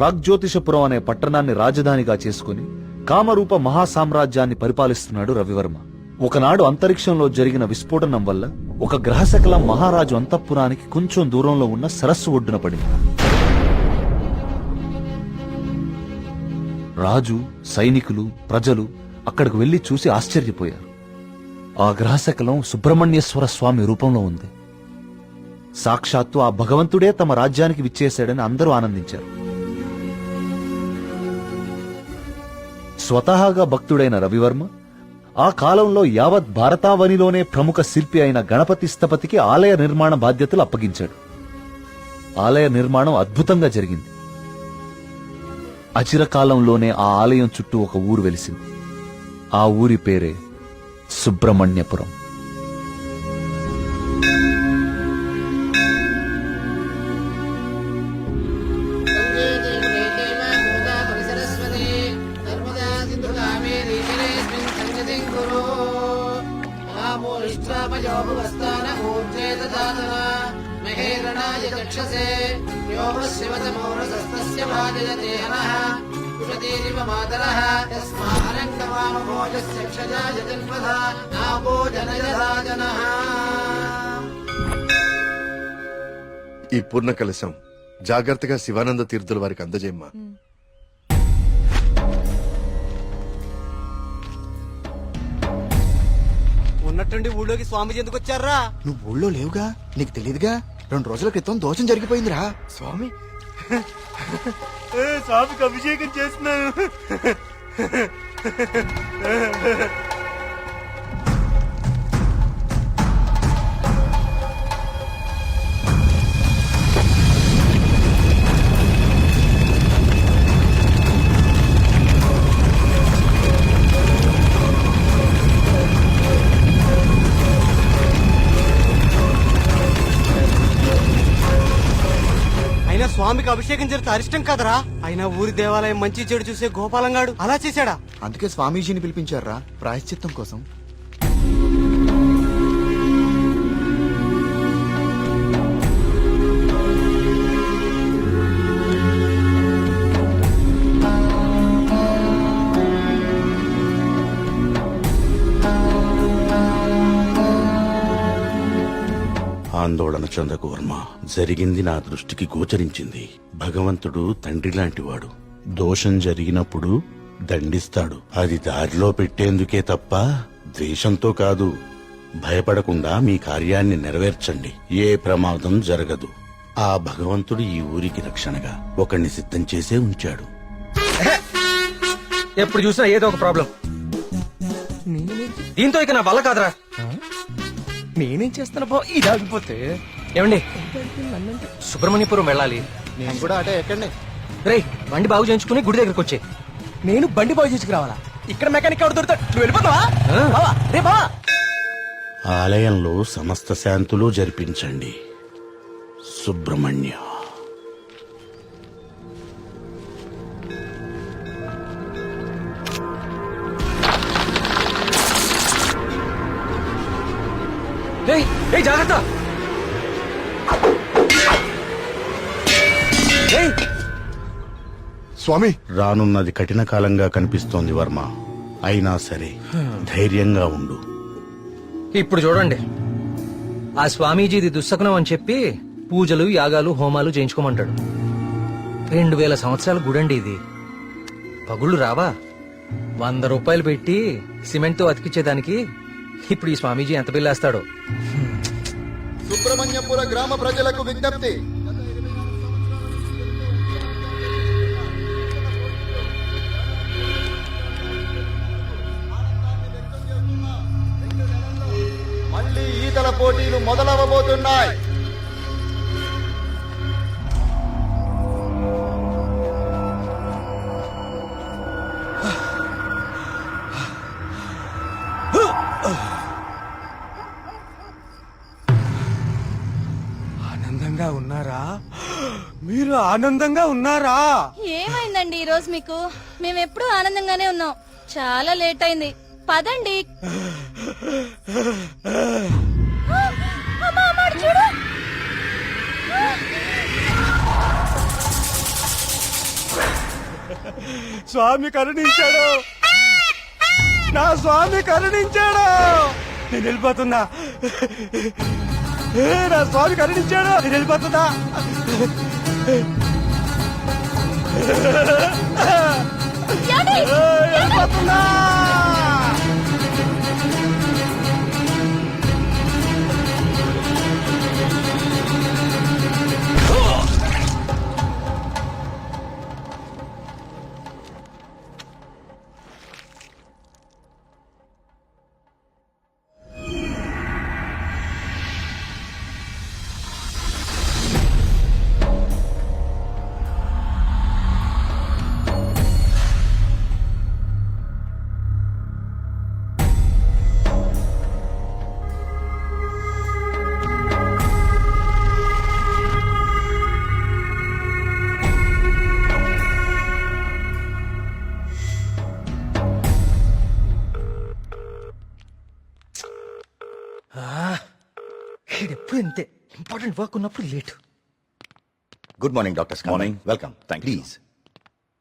ప్రాగ్జ్యోతిషపురం అనే పట్టణాన్ని రాజధానిగా చేసుకుని కామరూప మహాసామ్రాజ్యాన్ని పరిపాలిస్తున్నాడు రవివర్మ. ఒకనాడు అంతరిక్షంలో జరిగిన విస్ఫోటనం వల్ల ఒక గ్రహశకలం మహారాజు అంతఃపురానికి కొంచెం దూరంలో ఉన్న సరస్సు ఒడ్డున పడింది. రాజు సైనికులు ప్రజలు అక్కడికి వెళ్ళి చూసి ఆశ్చర్యపోయారు. ఆ గ్రహశకలం సుబ్రహ్మణ్యేశ్వర స్వామి రూపంలో ఉంది. సాక్షాత్తు ఆ భగవంతుడే తమ రాజ్యానికి విచ్చేశాడని అందరూ ఆనందించారు. స్వతహాగా భక్తుడైన రవివర్మ ఆ కాలంలో యావత్ భారతావనిలోనే ప్రముఖ శిల్పి అయిన గణపతి స్థపతికి ఆలయ నిర్మాణ బాధ్యతలు అప్పగించాడు. ఆలయ నిర్మాణం అద్భుతంగా జరిగింది. అచిరకాలంలోనే ఆ ఆలయం చుట్టూ ఒక ఊరు వెలిసింది. ఆ ఊరి పేరే సుబ్రహ్మణ్యపురం. చక్షసే. యోగశివతమౌరసస్తస్య భాజయతే అనః కుషతీరివ మాతరః. యస్మారంగవామభోజస్య క్షజాయ జన్మధ. ఆపో జనయరాజనః ఈ పూర్ణ కలశం జాగ్రత్తగా శివానంద తీర్థుల వారికి అందజేయమ్మా. ఉన్నట్టుండి ఊళ్ళోకి స్వామీజీ ఎందుకు వచ్చారా? నువ్వు ఊళ్ళో లేవుగా? నీకు తెలియదుగా రెండు రోజుల క్రితం దోషం జరిగిపోయిందిరా. స్వామి? స్వామికి అభిషేకం చేస్తున్నాను. స్వామికి అభిషేకం జరిగితే అరిష్టం కదరా? అయినా ఊరి దేవాలయం మంచి చెడు చూసే గోపాలంగాడు అలా చేశాడా? అందుకే స్వామీజీని పిలిపించారా? ప్రాయశ్చిత్తం కోసం. ఆందోళన చెందకు జరిగింది నా దృష్టికి గోచరించింది. భగవంతుడు తండ్రి లాంటివాడు దోషం జరిగినప్పుడు దండిస్తాడు. అది దారిలో పెట్టేందుకే తప్ప ద్వేషంతో కాదు. భయపడకుండా మీ కార్యాన్ని నెరవేర్చండి. ఏ ప్రమాదం జరగదు. ఆ భగవంతుడు ఈ ఊరికి రక్షణగా ఒకణ్ణి సిద్ధం చేసే ఉంచాడు. ఎప్పుడు చూసినా ఏదో ఒక ప్రాబ్లం. దీంతో ఇక నా వల్ల కాదురా. నేనేం చేస్తాను బా ఇది ఆగిపోతే. ఏమండి? సుబ్రహ్మణ్యపురం వెళ్ళాలి. నేను కూడా అటే ఎక్కండి. రేయ్ బండి బాగు చేయించుకుని గుడి దగ్గరకు వచ్చే. నేను బండి బాగు చేసుకురావాలా ఇక్కడ మెకానిక్ ఎవరు దొరుకుతాడు? నువ్వు వెళ్ళిపోతావా. బావా రే బావా. ఆలయంలో సమస్త శాంతులు జరిపించండి. సుబ్రహ్మణ్య. జాగ్రత్త. స్వామి. రానున్నది కఠిన కాలంగా కనిపిస్తోంది వర్మ. అయినా సరే ధైర్యంగా ఉండు. ఇప్పుడు చూడండి. ఆ స్వామీజీది దుస్సకనం అని చెప్పి పూజలు యాగాలు హోమాలు చేయించుకోమంటాడు. రెండు వేల సంవత్సరాల గుడండి ఇది. పగుళ్ళు రావా? వంద రూపాయలు పెట్టి సిమెంట్తో అతికిచ్చేదానికి ఇప్పుడు ఈ స్వామీజీ ఎంత బిల్లేస్తాడో. సుబ్రహ్మణ్యపుర గ్రామ ప్రజలకు విజ్ఞప్తి. మళ్ళీ ఈతల పోటీలు మొదలవబోతున్నాయి. ఆనందంగా ఉన్నారా? ఏమైందండి ఈ రోజు మీకు? మేము ఎప్పుడూ ఆనందంగానే ఉన్నాం. చాలా లేట్ అయింది. పదండి. స్వామి కరుణించాడు. నా స్వామి కరుణించాడు. నేను వెళ్ళిపోతున్నా. నా స్వామి కరుణించాడు. నేను వెళ్ళిపోతున్నా. ఏ, ఎప్పుడు ఇంతే ఇంపార్టెంట్ వర్క్ ఉన్నప్పుడు late. Good morning doctor Skanda Morning. Welcome you. Please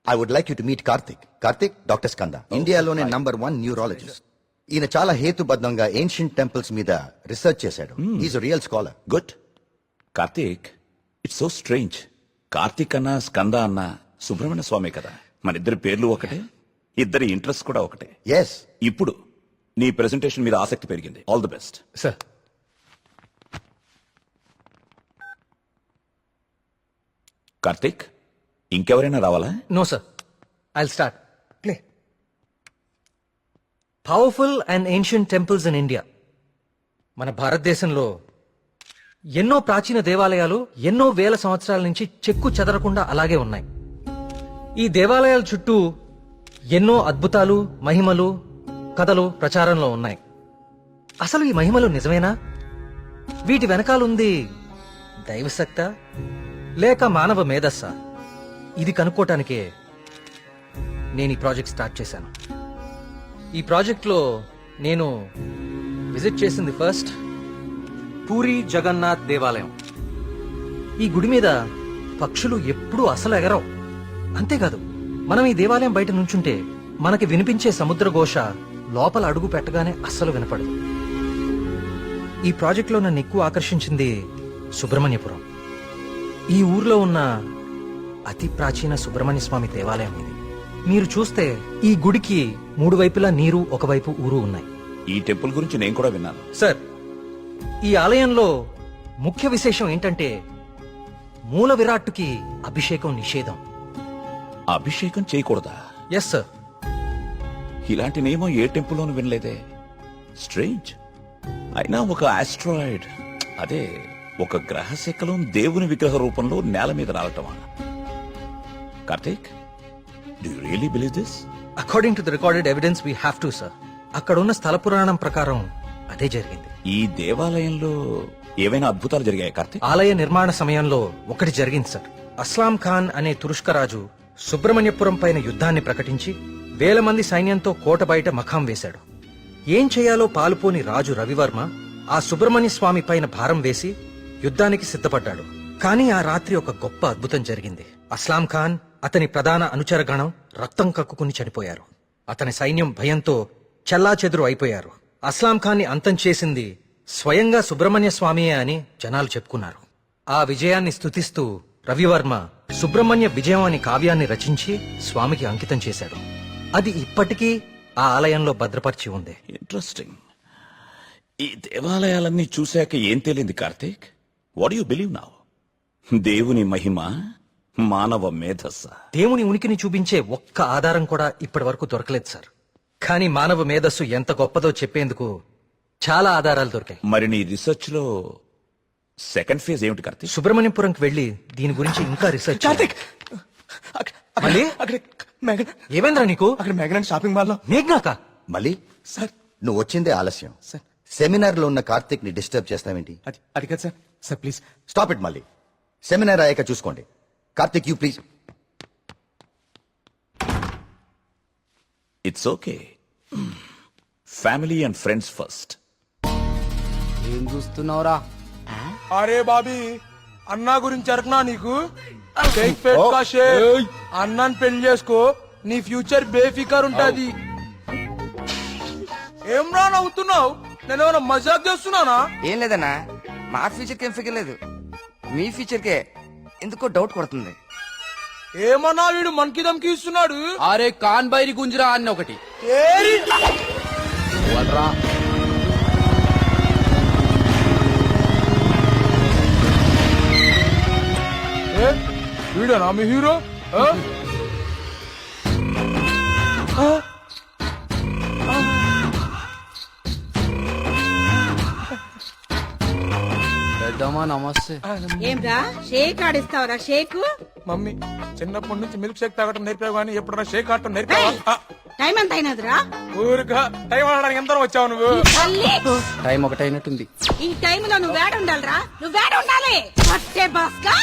I would like you to meet Karthik Karthik doctor Skanda ఇండియాలోనే నంబర్ వన్ న్యూరాలజిస్ట్ ఈయన చాలా హేతుబద్ధంగా ఏన్షియంట్ టెంపుల్స్ మీద రీసెర్చ్ చేశాడు. Is real scholar good Karthik it's so strange Karthik అన్న స్కంద అన్న సుబ్రహ్మణ్య స్వామి కదా. మన ఇద్దరి పేర్లు ఒకటే ఇద్దరి ఇంట్రెస్ట్ కూడా ఒకటే. ఎస్ ఇప్పుడు నీ ప్రెజెంటేషన్ మీద ఆసక్తి పెరిగింది. All the best sir Karthik ఇంకెవరైనా రావాలా? No sir I start. Play. Powerful and ancient temples in India. మన భారతదేశంలో ఎన్నో ప్రాచీన దేవాలయాలు ఎన్నో వేల సంవత్సరాల నుంచి చెక్కు చెదరకుండా అలాగే ఉన్నాయి. ఈ దేవాలయాల చుట్టూ ఎన్నో అద్భుతాలు మహిమలు కథలు ప్రచారంలో ఉన్నాయి. అసలు ఈ మహిమలు నిజమేనా? వీటి వెనకాలుంది దైవశక్త లేక మానవ మేధస్సా? ఇది కనుక్కోటానికే నేను ఈ ప్రాజెక్ట్ స్టార్ట్ చేశాను. ఈ ప్రాజెక్ట్లో నేను విజిట్ చేసింది ఫస్ట్ పూరి జగన్నాథ్ దేవాలయం. ఈ గుడి మీద పక్షులు ఎప్పుడూ అసలు ఎగరవు. అంతేకాదు మనం ఈ దేవాలయం బయట నుంచుంటే మనకి వినిపించే సముద్ర ఘోష లోపల అడుగు పెట్టగానే అస్సలు వినపడదు. ఈ ప్రాజెక్ట్లో నన్ను ఎక్కువ ఆకర్షించింది సుబ్రహ్మణ్యపురం. ఈ ఊర్లో ఉన్న అతి ప్రాచీన సుబ్రహ్మణ్య స్వామి దేవాలయం ఇది. మీరు చూస్తే ఈ గుడికి మూడు వైపులా నీరు ఒకవైపు ఊరు ఉన్నాయి. ఈ టెంపుల్ గురించి నేను కూడా విన్నాను. సార్ ఈ ఆలయంలో ముఖ్య విశేషం ఏంటంటే మూల విరాట్టుకి అభిషేకం నిషేధం. అభిషేకం చేయకూడదా? ఎస్ సార్ ఇలాంటి నియమం ఏ టెంపుల్లోనూ వినలేదే. స్ట్రేంజ్ అయినా ఒక ఆస్ట్రాయిడ్ అదే ఒక గ్రహ శకలం దేవుని విగ్రహ రూపంలో నేల మీద రావటమా Karthik do really believe this according to the recorded evidence we have to sir అక్కడున్న స్థల పురాణం ప్రకారం అదే జరిగింది. ఈ దేవాలయంలో ఏవైనా అద్భుతాలు జరిగాయి కార్తీక్? ఆలయ నిర్మాణ సమయంలో ఒకటి జరిగింది సార్ అస్లాం ఖాన్ అనే తురుష్క రాజు సుబ్రహ్మణ్యపురం పైన యుద్ధాన్ని ప్రకటించి వేల మంది సైన్యంతో కోట బయట మఖాం వేశాడు. ఏం చేయాలో పాలుపోని రాజు రవివర్మ ఆ సుబ్రహ్మణ్య స్వామి పైన భారం వేసి యుద్ధానికి సిద్ధపడ్డాడు. కానీ ఆ రాత్రి ఒక గొప్ప అద్భుతం జరిగింది. అస్లాం ఖాన్ అతని ప్రధాన అనుచరగణం రక్తం కక్కుకుని చనిపోయారు. అతని సైన్యం భయంతో చెల్లాచెదురు అయిపోయారు. అస్లాం ఖాన్ని అంతం చేసింది స్వయంగా సుబ్రహ్మణ్య స్వామియే అని జనాలు చెప్పుకున్నారు. ఆ విజయాన్ని స్తుతిస్తూ రవివర్మ సుబ్రహ్మణ్య విజయం అనే కావ్యాన్ని రచించి స్వామికి అంకితం చేశాడు. అది ఇప్పటికీ ఆ ఆలయంలో భద్రపరిచి ఉంది. ఇంట్రెస్టింగ్ ఈ దేవాలయాలన్నీ చూశాక ఏం తేలింది Karthik? What you believe now దేవుని మహిమ మానవ మేధస్స. దేవుని ఉనికిని చూపించే ఒక్క ఆధారం కూడా ఇప్పటి వరకు దొరకలేదు సార్. కానీ మానవ మేధస్సు ఎంత గొప్పదో చెప్పేందుకు చాలా ఆధారాలు దొరికాయి. మరి నీ రీసెర్చ్లో సెకండ్ ఫేజ్ ఏమిటి కార్తీక్? సుబ్రహ్మణ్యపురంకి వెళ్ళి దీని గురించి ఇంకా రీసెర్చ్ కార్తిక్! మళ్ళీ? అక్కడ మేఘన్ ఏమైందిరా నీకు? అక్కడ మేఘన్ షాపింగ్ మాల్లో. మేఘ్నాక మళ్ళీ? సార్. నువ్వు వచ్చిందే ఆలస్యం. సార్. సెమినార్లో ఉన్న కార్తిక్ని డిస్టర్బ్ చేస్తావేంటి? అది అది కదా sir. Sir please stop it మళ్ళీ సెమినార్ అయ్యాక చూసుకోండి. Karthik you please it's okay family and friends first ఏం చూస్తున్నావురా? అరే బాబీ అన్నా గురించి అరకనా నీకు? షేక్ పేట్ కా షేక్ అన్నాన్ని పెళ్ళి చేసుకో. నీ ఫ్యూచర్ బేఫికర్ ఉంటది. ఏం రా నవ్వుతున్నావు? నేను ఏమైనా మజాక్ చేస్తున్నానా? ఏం లేదన్నా. మా ఫ్యూచర్కి ఏం ఫిగర్ లేదు. మీ ఫ్యూచర్ కే ఎందుకో డౌట్ కొడుతుంది. ఏమన్నా వీడు మనకి దమ్కి ఇస్తున్నాడు? అరే కాన్ బైరి గుంజరా అన్న ఒకటి. వీడనా మీ హీరో? పెద్దమ్మా నమస్తే. ఏంరా? షేక్ ఆడిస్తావరా షేక్? మమ్మీ చిన్నప్పటి నుంచి మిల్క్ షేక్ తాగటం నేర్పావు కానీ ఎప్పుడన్నా షేక్ ఆడటం నేర్పావా? టైం ఎంత అయినదిరా? ఊరుగా టైం ఆడడానికి ఎంత వచ్చావు నువ్వు? టైం ఒకటైనట్టుంది. ఈ టైంలో నువ్వు వేడ ఉండాలిరా? నువ్వు వేడ ఉండాలి? పట్టే బాస్కా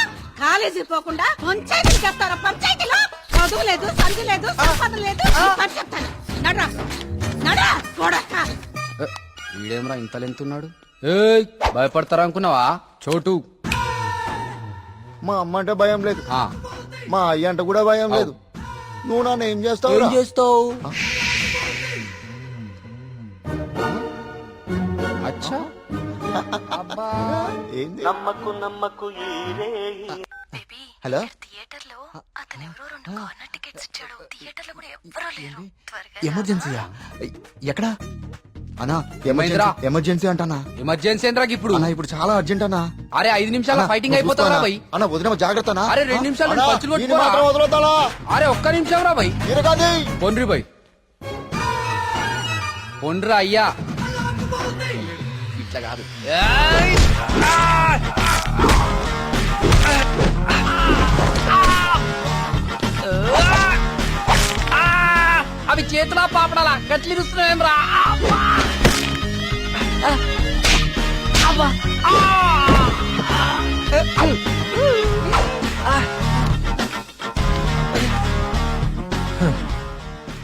కాలేజీ పోకుండా పంచాయతీకి చెప్తారా? పంచాయతీలో చదువు లేదు సంధి లేదు సంపద లేదు చెప్తాను నడరా. నడరా కొడక వీడేమరా ఇంత లెంతున్నాడు? ఏయ్ భయపడతారా అనుకున్నావా? చోటు. మా అమ్మ అంటే భయం లేదు. ఆ, మా అయ్య అంటే కూడా భయం లేదు. నువ్వు నన్ను ఏం చేస్తావు ఏం చేస్తావు? అచ్చా. ఏంది? హలో? థియేటర్లో అతను ఎవరో రెండు కార్నర్ టికెట్స్ ఇచ్చాడు. థియేటర్లో కూడా ఎవ్వరూ లేరు. త్వరగా ఎమర్జెన్సీయా? ఎక్కడా? అన్నా ఏమైందిరా? ఎమర్జెన్సీ అంటానా ఎమర్జెన్సీ ఏంట్రా ఇప్పుడు? అన్నా ఇప్పుడు చాలా అర్జెంట్ అన్నా. అరే ఐదు నిమిషాల అన్నా, ఫైటింగ్ నువ్వు అయిపోతారా చూసుకోనా? భయ్. అన్న వదిన జాగ్రత్త అన్నా. అరే, రెండు నిమిషాలు అన్నా, పంచులు ఈయన కొట్టుకోరా? మాత్రం వదలొద్దాలా? అరే ఒక్క నిమిషం రా భయ్. కాదు. పొండ్రి భయ్. పొండ్రా అయ్యా. ఇట్లా కాదు. అవి చేతులా పాపడాలా? గట్లిరుస్తున్నాయేం రా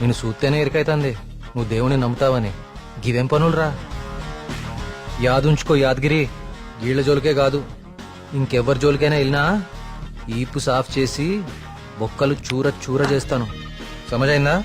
నేను చూస్తేనే ఎరికైతుంది నువ్వు దేవుని నమ్ముతావని. గివేం పనులురా? యాదుంచుకో యాదగిరి. గీళ్ళ జోలికే కాదు. ఇంకెవ్వరి జోలికైనా వెళ్ళినా ఈపు సాఫ్ చేసి బొక్కలు చూర చూర చేస్తాను. సమజైందా?